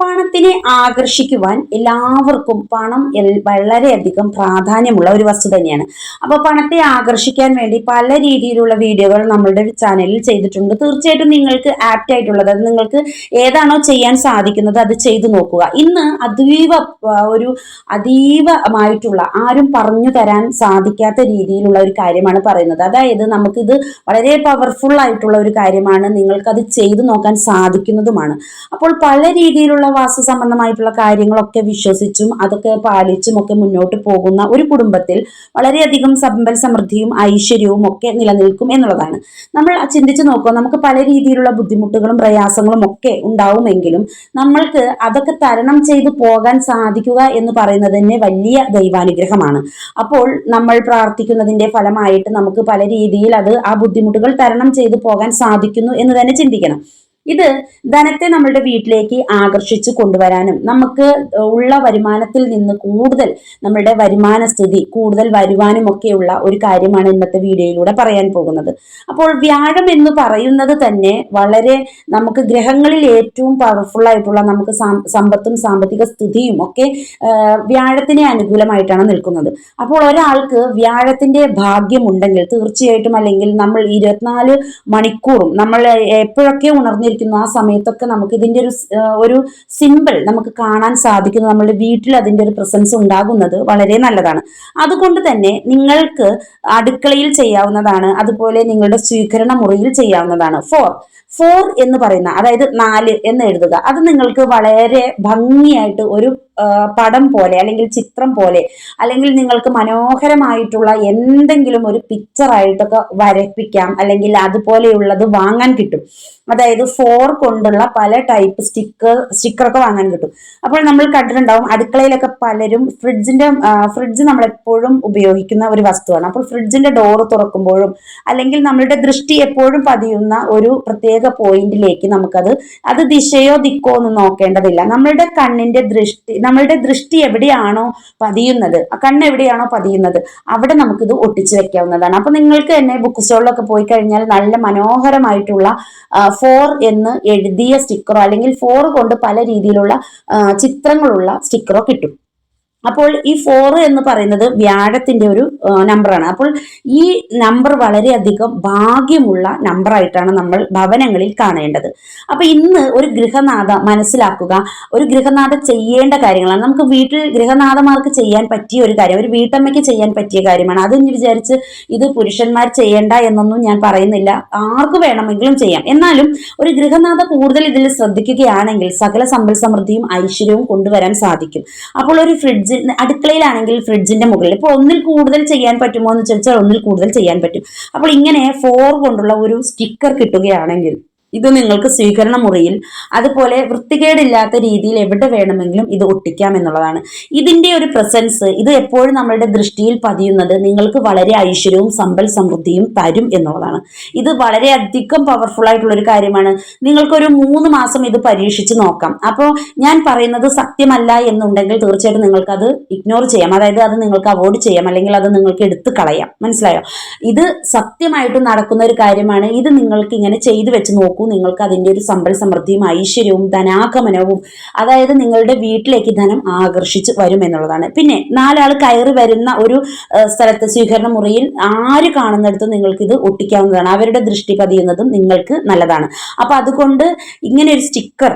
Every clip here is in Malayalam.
പണത്തിനെ ആകർഷിക്കുവാൻ എല്ലാവർക്കും പണം വളരെയധികം പ്രാധാന്യമുള്ള ഒരു വസ്തു തന്നെയാണ്. അപ്പൊ പണത്തെ ആകർഷിക്കാൻ വേണ്ടി പല രീതിയിലുള്ള വീഡിയോകൾ നമ്മളുടെ ചാനലിൽ ചെയ്തിട്ടുണ്ട്. തീർച്ചയായിട്ടും നിങ്ങൾക്ക് ആപ്റ്റ് ആയിട്ടുള്ളത് അത് നിങ്ങൾക്ക് ഏതാണോ ചെയ്യാൻ സാധിക്കുന്നത് അത് ചെയ്തു നോക്കുക. ഇന്ന് അതീവ ഒരു അതീവമായിട്ടുള്ള ആരും പറഞ്ഞു തരാൻ സാധിക്കാത്ത രീതിയിലുള്ള ഒരു കാര്യമാണ് പറയുന്നത്. അതായത് നമുക്കിത് വളരെ പവർഫുൾ ആയിട്ടുള്ള ഒരു കാര്യമാണ്. നിങ്ങൾക്കത് ചെയ്തു നോക്കാൻ സാധിക്കുന്നതുമാണ്. അപ്പോൾ പല രീതിയിലുള്ള വാസ്തു സംബന്ധമായിട്ടുള്ള കാര്യങ്ങളൊക്കെ വിശ്വസിച്ചും അതൊക്കെ പാലിച്ചും ഒക്കെ മുന്നോട്ട് പോകുന്ന ഒരു കുടുംബത്തിൽ വളരെയധികം സമ്പൽ സമൃദ്ധിയും ഐശ്വര്യവും ഒക്കെ നിലനിൽക്കും എന്നുള്ളതാണ്. നമ്മൾ ചിന്തിച്ചു നോക്കുക നമുക്ക് പല രീതിയിലുള്ള ബുദ്ധിമുട്ടുകളും പ്രയാസങ്ങളും ഒക്കെ ഉണ്ടാവുമെങ്കിലും നമ്മൾക്ക് അതൊക്കെ തരണം ചെയ്തു പോകാൻ സാധിക്കുക എന്ന് പറയുന്നത് തന്നെ വലിയ ദൈവാനുഗ്രഹമാണ്. അപ്പോൾ നമ്മൾ പ്രാർത്ഥിക്കുന്നതിന്റെ ഫലമായിട്ട് നമുക്ക് പല രീതിയിൽ അത് ആ ബുദ്ധിമുട്ടുകൾ തരണം ചെയ്തു പോകാൻ സാധിക്കുന്നു എന്ന് തന്നെ ചിന്തിക്കണം. ഇത് ധനത്തെ നമ്മളുടെ വീട്ടിലേക്ക് ആകർഷിച്ചു കൊണ്ടുവരാനും നമുക്ക് ഉള്ള വരുമാനത്തിൽ നിന്ന് കൂടുതൽ നമ്മളുടെ വരുമാന സ്ഥിതി കൂടുതൽ വരുവാനും ഒക്കെയുള്ള ഒരു കാര്യമാണ് ഇന്നത്തെ വീഡിയോയിലൂടെ പറയാൻ പോകുന്നത്. അപ്പോൾ വ്യാഴം എന്ന് പറയുന്നത് തന്നെ വളരെ നമുക്ക് ഗ്രഹങ്ങളിൽ ഏറ്റവും പവർഫുൾ ആയിട്ടുള്ള നമുക്ക് സമ്പത്തും സാമ്പത്തിക സ്ഥിതിയും ഒക്കെ വ്യാഴത്തിനെ അനുകൂലമായിട്ടാണ് നിൽക്കുന്നത്. അപ്പോൾ ഒരാൾക്ക് വ്യാഴത്തിന്റെ ഭാഗ്യമുണ്ടെങ്കിൽ തീർച്ചയായിട്ടും അല്ലെങ്കിൽ നമ്മൾ ഇരുപത്തിനാല് മണിക്കൂറും നമ്മൾ എപ്പോഴൊക്കെ ഉണർന്നിരിക്കുന്നു ആ സമയത്തൊക്കെ നമുക്ക് ഇതിന്റെ ഒരു ഒരു സിമ്പിൾ നമുക്ക് കാണാൻ സാധിക്കുന്നു. നമ്മുടെ വീട്ടിൽ അതിന്റെ ഒരു പ്രസൻസ് ഉണ്ടാകുന്നത് വളരെ നല്ലതാണ്. അതുകൊണ്ട് തന്നെ നിങ്ങൾക്ക് അടുക്കളയിൽ ചെയ്യാവുന്നതാണ്. അതുപോലെ നിങ്ങളുടെ സ്വീകരണ മുറിയിൽ ചെയ്യാവുന്നതാണ്. ഫോർ ഫോർ എന്ന് പറയുന്ന അതായത് നാല് എന്ന് എഴുതുക. അത് നിങ്ങൾക്ക് വളരെ ഭംഗിയായിട്ട് ഒരു പടം പോലെ അല്ലെങ്കിൽ ചിത്രം പോലെ അല്ലെങ്കിൽ നിങ്ങൾക്ക് മനോഹരമായിട്ടുള്ള എന്തെങ്കിലും ഒരു പിക്ചറായിട്ടൊക്കെ വരപ്പിക്കാം. അല്ലെങ്കിൽ അതുപോലെയുള്ളത് വാങ്ങാൻ കിട്ടും. അതായത് ഫോർ കൊണ്ടുള്ള പല ടൈപ്പ് സ്റ്റിക്കർ സ്റ്റിക്കറൊക്കെ വാങ്ങാൻ കിട്ടും. അപ്പോൾ നമ്മൾ കണ്ടിട്ടുണ്ടാവും അടുക്കളയിലൊക്കെ പലരും ഫ്രിഡ്ജിന്റെ ഫ്രിഡ്ജ് നമ്മൾ എപ്പോഴും ഉപയോഗിക്കുന്ന ഒരു വസ്തുവാണ്. അപ്പോൾ ഫ്രിഡ്ജിന്റെ ഡോർ തുറക്കുമ്പോഴും അല്ലെങ്കിൽ നമ്മളുടെ ദൃഷ്ടി എപ്പോഴും പതിയുന്ന ഒരു പ്രത്യേക പോയിന്റിലേക്ക് നമുക്കത് അത് ദിശയോ ദിക്കോ ഒന്നും നോക്കേണ്ടതില്ല. നമ്മളുടെ കണ്ണിന്റെ ദൃഷ്ടി നമ്മളുടെ ദൃഷ്ടി എവിടെയാണോ പതിയുന്നത് കണ്ണ് എവിടെയാണോ പതിയുന്നത് അവിടെ നമുക്കിത് ഒട്ടിച്ചു വെക്കാവുന്നതാണ്. അപ്പൊ നിങ്ങൾക്ക് തന്നെ ബുക്ക് സ്റ്റോളിലൊക്കെ പോയി കഴിഞ്ഞാൽ നല്ല മനോഹരമായിട്ടുള്ള ഫോർ എന്ന് എഴുതിയ സ്റ്റിക്കറോ അല്ലെങ്കിൽ ഫോർ കൊണ്ട് പല രീതിയിലുള്ള ചിത്രങ്ങളുള്ള സ്റ്റിക്കറോ കിട്ടും. അപ്പോൾ ഈ ഫോർ എന്ന് പറയുന്നത് വ്യാഴത്തിന്റെ ഒരു നമ്പറാണ് അപ്പോൾ ഈ നമ്പർ വളരെയധികം ഭാഗ്യമുള്ള നമ്പറായിട്ടാണ് നമ്മൾ ഭവനങ്ങളിൽ കാണേണ്ടത്. അപ്പൊ ഇന്ന് ഒരു ഗൃഹനാഥ മനസ്സിലാക്കുക ഒരു ഗൃഹനാഥ ചെയ്യേണ്ട കാര്യങ്ങളാണ്. നമുക്ക് വീട്ടിൽ ഗൃഹനാഥമാർക്ക് ചെയ്യാൻ പറ്റിയ ഒരു കാര്യം ഒരു വീട്ടമ്മയ്ക്ക് ചെയ്യാൻ പറ്റിയ കാര്യമാണ്. അത് വിചാരിച്ച് ഇത് പുരുഷന്മാർ ചെയ്യേണ്ട എന്നൊന്നും ഞാൻ പറയുന്നില്ല. ആർക്ക് വേണമെങ്കിലും ചെയ്യാം. എന്നാലും ഒരു ഗൃഹനാഥ കൂടുതൽ ഇതിൽ ശ്രദ്ധിക്കുകയാണെങ്കിൽ സകല സമ്പൽ സമൃദ്ധിയും ഐശ്വര്യവും കൊണ്ടുവരാൻ സാധിക്കും. അപ്പോൾ ഒരു ഫ്രിഡ്ജ് അടുക്കളയിലാണെങ്കിൽ ഫ്രിഡ്ജിന്റെ മുകളിൽ. ഇപ്പോൾ ഒന്നിൽ കൂടുതൽ ചെയ്യാൻ പറ്റുമോ എന്ന് ചോദിച്ചാൽ ഒന്നിൽ കൂടുതൽ ചെയ്യാൻ പറ്റും. അപ്പോൾ ഇങ്ങനെ ഫോർ കൊണ്ടുള്ള ഒരു സ്റ്റിക്കർ കിട്ടുകയാണെങ്കിൽ ഇത് നിങ്ങൾക്ക് സ്വീകരണ മുറിയിൽ അതുപോലെ വൃത്തികേടില്ലാത്ത രീതിയിൽ എവിടെ വേണമെങ്കിലും ഇത് ഒട്ടിക്കാം എന്നുള്ളതാണ്. ഇതിന്റെ ഒരു പ്രസൻസ് ഇത് എപ്പോഴും നമ്മളുടെ ദൃഷ്ടിയിൽ പതിയുന്നത് നിങ്ങൾക്ക് വളരെ ഐശ്വര്യവും സമ്പൽ സമൃദ്ധിയും തരും എന്നുള്ളതാണ്. ഇത് വളരെ അധികം പവർഫുൾ ആയിട്ടുള്ള ഒരു കാര്യമാണ്. നിങ്ങൾക്കൊരു മൂന്ന് മാസം ഇത് പരീക്ഷിച്ച് നോക്കാം. അപ്പോൾ ഞാൻ പറയുന്നത് സത്യമല്ല എന്നുണ്ടെങ്കിൽ തീർച്ചയായിട്ടും നിങ്ങൾക്കത് ഇഗ്നോർ ചെയ്യാം. അതായത് അത് നിങ്ങൾക്ക് അവോയ്ഡ് ചെയ്യാം. അല്ലെങ്കിൽ അത് നിങ്ങൾക്ക് എടുത്തു കളയാം. മനസ്സിലായോ? ഇത് സത്യമായിട്ട് നടക്കുന്ന ഒരു കാര്യമാണ്. ഇത് നിങ്ങൾക്ക് ഇങ്ങനെ ചെയ്തു വെച്ച് നോക്കൂ. നിങ്ങൾക്ക് അതിന്റെ ഒരു സമ്പൽ സമൃദ്ധിയും ഐശ്വര്യവും ധനാഗമനവും അതായത് നിങ്ങളുടെ വീട്ടിലേക്ക് ധനം ആകർഷിച്ച് വരും എന്നുള്ളതാണ്. പിന്നെ നാലാൾ കയറി വരുന്ന ഒരു സ്ഥലത്തെ സ്വീകരണ മുറിയിൽ ആര് കാണുന്നിടത്തും നിങ്ങൾക്ക് ഇത് ഒട്ടിക്കാവുന്നതാണ്. അവരുടെ ദൃഷ്ടി പതിയുന്നതും നിങ്ങൾക്ക് നല്ലതാണ്. അപ്പൊ അതുകൊണ്ട് ഇങ്ങനെ ഒരു സ്റ്റിക്കർ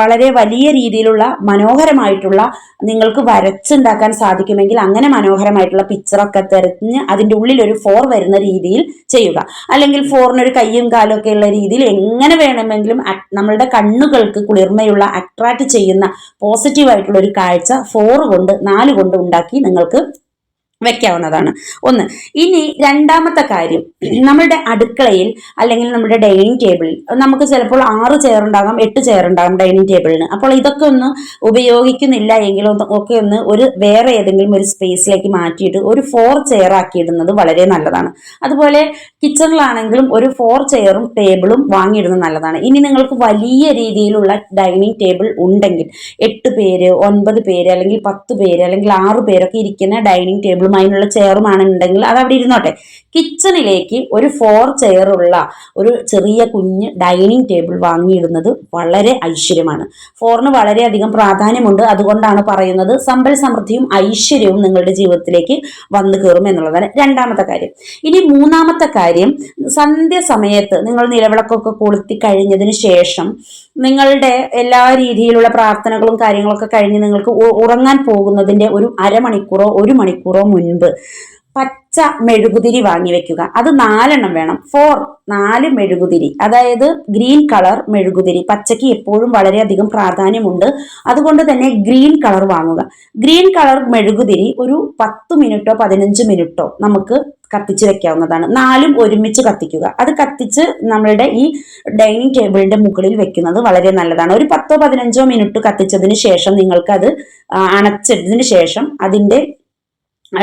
വളരെ വലിയ രീതിയിലുള്ള മനോഹരമായിട്ടുള്ള നിങ്ങൾക്ക് വരച്ചുണ്ടാക്കാൻ സാധിക്കുമെങ്കിൽ അങ്ങനെ മനോഹരമായിട്ടുള്ള പിക്ചറൊക്കെ തെരഞ്ഞ് അതിന്റെ ഉള്ളിൽ ഒരു ഫോർ വരുന്ന രീതിയിൽ ചെയ്യുക. അല്ലെങ്കിൽ ഫോറിനൊരു കയ്യും കാലും ഒക്കെ ഉള്ള രീതിയിൽ എങ്ങനെ വേണമെങ്കിലും നമ്മളുടെ കണ്ണുകൾക്ക് കുളിർമയുള്ള അട്രാക്ട് ചെയ്യുന്ന പോസിറ്റീവ് ആയിട്ടുള്ള ഒരു കാഴ്ച ഫോർ കൊണ്ട് നാല് കൊണ്ട് ഉണ്ടാക്കി നിങ്ങൾക്ക് വെക്കാവുന്നതാണ്. ഒന്ന് ഇനി രണ്ടാമത്തെ കാര്യം. നമ്മുടെ അടുക്കളയിൽ അല്ലെങ്കിൽ നമ്മുടെ ഡൈനിങ് ടേബിളിൽ നമുക്ക് ചിലപ്പോൾ ആറ് ചെയർ ഉണ്ടാകാം എട്ട് ചെയർ ഉണ്ടാകും ഡൈനിങ് ടേബിളിന്. അപ്പോൾ ഇതൊക്കെ ഒന്ന് ഉപയോഗിക്കുന്നില്ല എങ്കിൽ ഒക്കെ ഒന്ന് ഒരു വേറെ ഏതെങ്കിലും ഒരു സ്പേസിലേക്ക് മാറ്റിയിട്ട് ഒരു ഫോർ ചെയർ ആക്കിയിടുന്നത് വളരെ നല്ലതാണ്. അതുപോലെ കിച്ചണിലാണെങ്കിലും ഒരു ഫോർ ചെയറും ടേബിളും വാങ്ങിയിടുന്നത് നല്ലതാണ്. ഇനി നിങ്ങൾക്ക് വലിയ രീതിയിലുള്ള ഡൈനിങ് ടേബിൾ ഉണ്ടെങ്കിൽ എട്ട് പേര് ഒൻപത് പേര് അല്ലെങ്കിൽ പത്ത് പേര് അല്ലെങ്കിൽ ആറ് പേരൊക്കെ ഇരിക്കുന്ന ഡൈനിങ് ടേബിൾ ടേബിളും അതിനുള്ള ചെയറുമാണ് ഉണ്ടെങ്കിൽ അത് അവിടെ ഇരുന്നോട്ടെ. കിച്ചണിലേക്ക് ഒരു ഫോർ ചെയറുള്ള ഒരു ചെറിയ കുഞ്ഞ് ഡൈനിങ് ടേബിൾ വാങ്ങിയിടുന്നത് വളരെ ഐശ്വര്യമാണ്. ഫോറിന് വളരെയധികം പ്രാധാന്യമുണ്ട്. അതുകൊണ്ടാണ് പറയുന്നത് സമ്പൽ സമൃദ്ധിയും ഐശ്വര്യവും നിങ്ങളുടെ ജീവിതത്തിലേക്ക് വന്നു കയറും എന്നുള്ളതാണ് രണ്ടാമത്തെ കാര്യം. ഇനി മൂന്നാമത്തെ കാര്യം സന്ധ്യ സമയത്ത് നിങ്ങൾ നിലവിളക്കൊക്കെ കൊളുത്തി കഴിഞ്ഞതിന് ശേഷം നിങ്ങളുടെ എല്ലാ രീതിയിലുള്ള പ്രാർത്ഥനകളും കാര്യങ്ങളൊക്കെ കഴിഞ്ഞ് നിങ്ങൾക്ക് ഉറങ്ങാൻ പോകുന്നതിന്റെ ഒരു അരമണിക്കൂറോ ഒരു മണിക്കൂറോ മുൻപ് പച്ച മെഴുകുതിരി വാങ്ങി വെക്കുക. അത് നാലെണ്ണം വേണം. ഫോർ നാല് മെഴുകുതിരി. അതായത് ഗ്രീൻ കളർ മെഴുകുതിരി. പച്ചയ്ക്ക് എപ്പോഴും വളരെയധികം പ്രാധാന്യമുണ്ട്. അതുകൊണ്ട് തന്നെ ഗ്രീൻ കളർ വാങ്ങുക. ഗ്രീൻ കളർ മെഴുകുതിരി ഒരു പത്ത് മിനിറ്റോ പതിനഞ്ച് മിനിറ്റോ നമുക്ക് കത്തിച്ച് വെക്കാവുന്നതാണ്. നാലും ഒരുമിച്ച് കത്തിക്കുക. അത് കത്തിച്ച് നമ്മളുടെ ഈ ഡൈനിങ് ടേബിളിന്റെ മുകളിൽ വെക്കുന്നത് വളരെ നല്ലതാണ്. ഒരു പത്തോ പതിനഞ്ചോ മിനിറ്റ് കത്തിച്ചതിന് ശേഷം നിങ്ങൾക്ക് അത് അണച്ചതിന് ശേഷം അതിന്റെ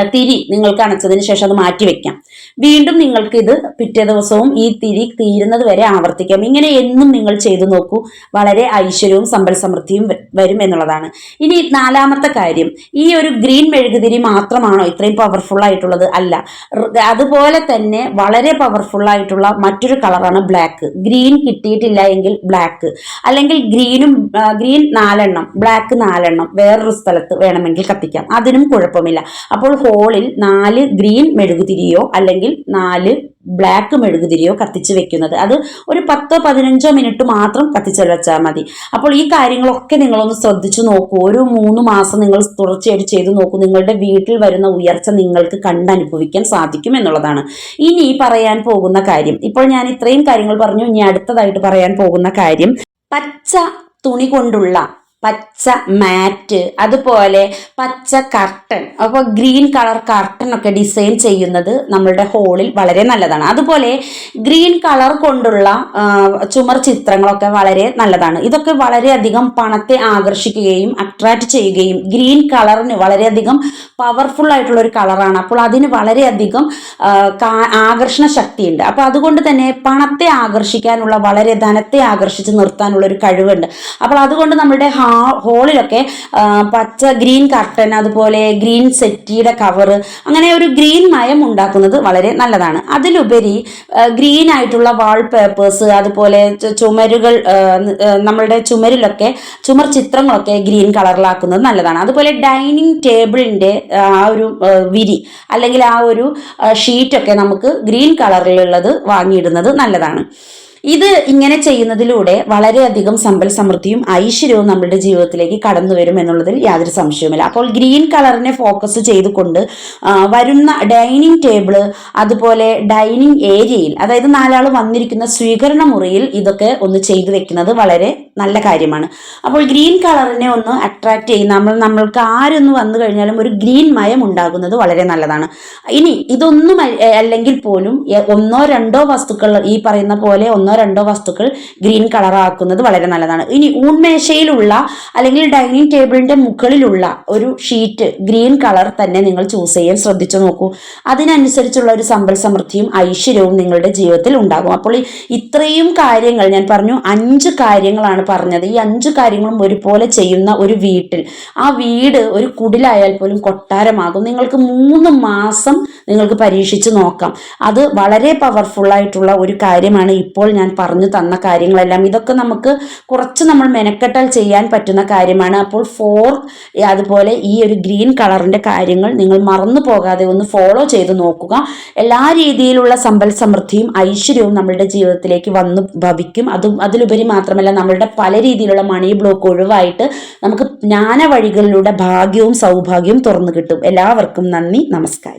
തിരി നിങ്ങൾക്ക് അണച്ചതിന് ശേഷം അത് മാറ്റി വെക്കാം. വീണ്ടും നിങ്ങൾക്ക് ഇത് പിറ്റേ ദിവസവും ഈ തിരി തീരുന്നത് വരെ ആവർത്തിക്കാം. ഇങ്ങനെ എന്നും നിങ്ങൾ ചെയ്തു നോക്കൂ. വളരെ ഐശ്വര്യവും സമ്പൽ സമൃദ്ധിയും വരും എന്നുള്ളതാണ്. ഇനി നാലാമത്തെ കാര്യം. ഈ ഒരു ഗ്രീൻ മെഴുകുതിരി മാത്രമാണോ ഇത്രയും പവർഫുൾ ആയിട്ടുള്ളത്? അല്ല. അതുപോലെ തന്നെ വളരെ പവർഫുൾ ആയിട്ടുള്ള മറ്റൊരു കളറാണ് ബ്ലാക്ക് ഗ്രീൻ കിട്ടിയിട്ടില്ല എങ്കിൽ ബ്ലാക്ക് അല്ലെങ്കിൽ ഗ്രീനും ഗ്രീൻ നാലെണ്ണം ബ്ലാക്ക് നാലെണ്ണം വേറൊരു സ്ഥലത്ത് വേണമെങ്കിൽ കത്തിക്കാം. അതിനും കുഴപ്പമില്ല. അപ്പോൾ ഹോളിൽ നാല് ഗ്രീൻ മെഴുകുതിരിയോ അല്ലെങ്കിൽ നാല് ബ്ലാക്ക് മെഴുകുതിരിയോ കത്തിച്ച് വെക്കുന്നത്. അത് ഒരു പത്തോ പതിനഞ്ചോ മിനിറ്റ് മാത്രം കത്തിച്ച് വെച്ചാൽ മതി. അപ്പോൾ ഈ കാര്യങ്ങളൊക്കെ നിങ്ങളൊന്ന് ശ്രദ്ധിച്ചു നോക്കൂ. ഒരു മൂന്ന് മാസം നിങ്ങൾ തുടർച്ചയായിട്ട് ചെയ്തു നോക്കൂ. നിങ്ങളുടെ വീട്ടിൽ വരുന്ന ഉയർച്ച നിങ്ങൾക്ക് കണ്ടനുഭവിക്കാൻ സാധിക്കും എന്നുള്ളതാണ്. ഇനി പറയാൻ പോകുന്ന കാര്യം. ഇപ്പോൾ ഞാൻ ഇത്രയും കാര്യങ്ങൾ പറഞ്ഞു. ഇനി അടുത്തതായിട്ട് പറയാൻ പോകുന്ന കാര്യം. പച്ച തുണി കൊണ്ടുള്ള പച്ച മാറ്റ് അതുപോലെ പച്ച കർട്ടൻ അപ്പോൾ ഗ്രീൻ കളർ കർട്ടൻ ഒക്കെ ഡിസൈൻ ചെയ്യുന്നത് നമ്മളുടെ ഹോളിൽ വളരെ നല്ലതാണ്. അതുപോലെ ഗ്രീൻ കളർ കൊണ്ടുള്ള ചുമർ ചിത്രങ്ങളൊക്കെ വളരെ നല്ലതാണ്. ഇതൊക്കെ വളരെയധികം പണത്തെ ആകർഷിക്കുകയും അട്രാക്റ്റ് ചെയ്യുകയും ഗ്രീൻ കളറിന് വളരെയധികം പവർഫുൾ ആയിട്ടുള്ള ഒരു കളറാണ് അപ്പോൾ അതിന് വളരെയധികം ആകർഷണ ശക്തിയുണ്ട്. അപ്പോൾ അതുകൊണ്ട് തന്നെ പണത്തെ ആകർഷിക്കാനുള്ള വളരെ ധനത്തെ ആകർഷിച്ച് നിർത്താനുള്ള ഒരു കഴിവുണ്ട്. അപ്പോൾ അതുകൊണ്ട് നമ്മുടെ ഹാ ഹോളിലൊക്കെ പച്ച ഗ്രീൻ കർട്ടൻ അതുപോലെ ഗ്രീൻ സെറ്റിയുടെ കവറ് അങ്ങനെ ഒരു ഗ്രീൻ മയം ഉണ്ടാക്കുന്നത് വളരെ നല്ലതാണ്. അതിലുപരി ഗ്രീൻ ആയിട്ടുള്ള വാൾ പേപ്പേഴ്സ് അതുപോലെ ചുമരുകൾ ആ, നമ്മളുടെ ചുമരിലൊക്കെ ചുമർ ചിത്രങ്ങളൊക്കെ ഗ്രീൻ കളറിലാക്കുന്നത് നല്ലതാണ്. അതുപോലെ ഡൈനിങ് ടേബിളിന്റെ ആ ഒരു വിരി അല്ലെങ്കിൽ ആ ഒരു ഷീറ്റൊക്കെ നമുക്ക് ഗ്രീൻ കളറിലുള്ളത് വാങ്ങിയിടുന്നത് നല്ലതാണ്. ഇത് ഇങ്ങനെ ചെയ്യുന്നതിലൂടെ വളരെയധികം സമ്പൽ സമൃദ്ധിയും ഐശ്വര്യവും നമ്മുടെ ജീവിതത്തിലേക്ക് കടന്നു വരും എന്നുള്ളതിൽ യാതൊരു സംശയവുമില്ല. അപ്പോൾ ഗ്രീൻ കളറിനെ ഫോക്കസ് ചെയ്തുകൊണ്ട് വരുന്ന ഡൈനിങ് ടേബിൾ അതുപോലെ ഡൈനിങ് ഏരിയയിൽ അതായത് നാലാൾ വന്നിരിക്കുന്ന സ്വീകരണ മുറിയിൽ ഇതൊക്കെ ഒന്ന് ചെയ്തു വെക്കുന്നത് വളരെ നല്ല കാര്യമാണ്. അപ്പോൾ ഗ്രീൻ കളറിനെ ഒന്ന് അട്രാക്ട് ചെയ്യും നമ്മൾ നമ്മൾക്ക് ആരൊന്ന് വന്നു കഴിഞ്ഞാലും ഒരു ഗ്രീൻ മയം ഉണ്ടാകുന്നത് വളരെ നല്ലതാണ്. ഇനി ഇതൊന്നും അല്ലെങ്കിൽ പോലും ഒന്നോ രണ്ടോ വസ്തുക്കൾ ഈ പറയുന്ന പോലെ ഒന്നോ രണ്ടോ വസ്തുക്കൾ ഗ്രീൻ കളർ ആക്കുന്നത് വളരെ നല്ലതാണ്. ഇനി ഊൺമേശയിലുള്ള അല്ലെങ്കിൽ ഡൈനിങ് ടേബിളിന്റെ മുകളിലുള്ള ഒരു ഷീറ്റ് ഗ്രീൻ കളർ തന്നെ നിങ്ങൾ ചൂസ് ചെയ്യാൻ ശ്രദ്ധിച്ചു നോക്കൂ. അതിനനുസരിച്ചുള്ള ഒരു സമ്പൽ സമൃദ്ധിയും ഐശ്വര്യവും നിങ്ങളുടെ ജീവിതത്തിൽ ഉണ്ടാകും. അപ്പോൾ ഇത്രയും കാര്യങ്ങൾ ഞാൻ പറഞ്ഞു. അഞ്ച് കാര്യങ്ങളാണ് പറഞ്ഞത്. ഈ അഞ്ച് കാര്യങ്ങളും ഒരുപോലെ ചെയ്യുന്ന ഒരു വീട്ടിൽ ആ വീട് ഒരു കുടിലായാൽ പോലും കൊട്ടാരമാകും. നിങ്ങൾക്ക് മൂന്ന് മാസം നിങ്ങൾക്ക് പരീക്ഷിച്ച് നോക്കാം. അത് വളരെ പവർഫുൾ ആയിട്ടുള്ള ഒരു കാര്യമാണ് ഇപ്പോൾ ഞാൻ പറഞ്ഞു തന്ന കാര്യങ്ങളെല്ലാം. ഇതൊക്കെ നമുക്ക് കുറച്ച് നമ്മൾ മെനക്കെട്ടാൽ ചെയ്യാൻ പറ്റുന്ന കാര്യമാണ്. അപ്പോൾ ഫോർ അതുപോലെ ഈ ഒരു ഗ്രീൻ കളറിന്റെ കാര്യങ്ങൾ നിങ്ങൾ മറന്നു പോകാതെ ഒന്ന് ഫോളോ ചെയ്ത് നോക്കുക. എല്ലാ രീതിയിലുള്ള സമ്പൽ സമൃദ്ധിയും ഐശ്വര്യവും നമ്മളുടെ ജീവിതത്തിലേക്ക് വന്ന് ഭവിക്കും. അതും അതിലുപരി മാത്രമല്ല നമ്മളുടെ പല രീതിയിലുള്ള മണി ബ്ലോക്ക് ഒഴിവായിട്ട് നമുക്ക് ജ്ഞാന വഴികളിലൂടെ ഭാഗ്യവും സൗഭാഗ്യവും തുറന്നു കിട്ടും. എല്ലാവർക്കും നന്ദി. നമസ്കാരം.